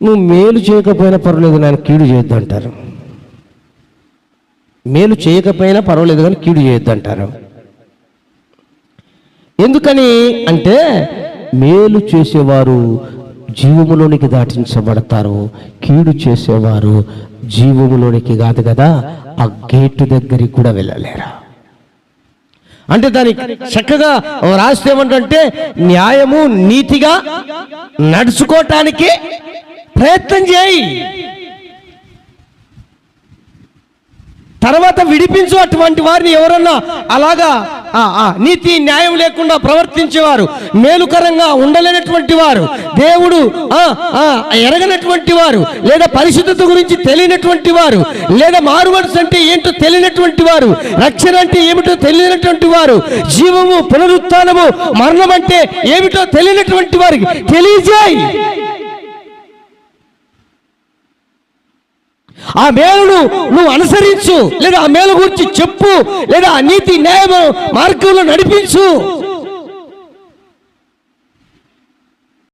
నువ్వు మేలు చేయకపోయినా పర్వాలేదు నాయన కీడు చేయొద్దు అంటారు మేలు చేయకపోయినా పర్వాలేదు కానీ కీడు చేయొద్దు అంటారు ఎందుకని అంటే మేలు చేసేవారు జీవములోనికి దాటించబడతారు కీడు చేసేవారు జీవములోనికి కాదు కదా ఆ గేటు దగ్గరికి కూడా వెళ్ళలేరా? అంటే దానికి చక్కగా రాస్తే ఏమంటే న్యాయము నీతిగా నడుచుకోవటానికి ప్రయత్నం చేయి. తర్వాత విడిపించు అటువంటి వారిని ఎవరన్నా అలాగా నీతి న్యాయం లేకుండా ప్రవర్తించేవారు మేలుకరంగా ఉండలేనటువంటి వారు దేవుడు ఎరగనటువంటి వారు లేదా పరిశుద్ధత గురించి తెలియనటువంటి వారు లేదా మారుమనసు అంటే ఏంటో తెలియనటువంటి వారు రక్షణ అంటే ఏమిటో తెలియనటువంటి వారు జీవము పునరుత్నము మరణం అంటే ఏమిటో తెలియనటువంటి వారికి తెలియజేయి. ఆ మేలును నువ్వు అనుసరించు. లేదా ఆ మేలు గురించి చెప్పు. లేదా నీతి న్యాయం మార్గంలో నడిపించు.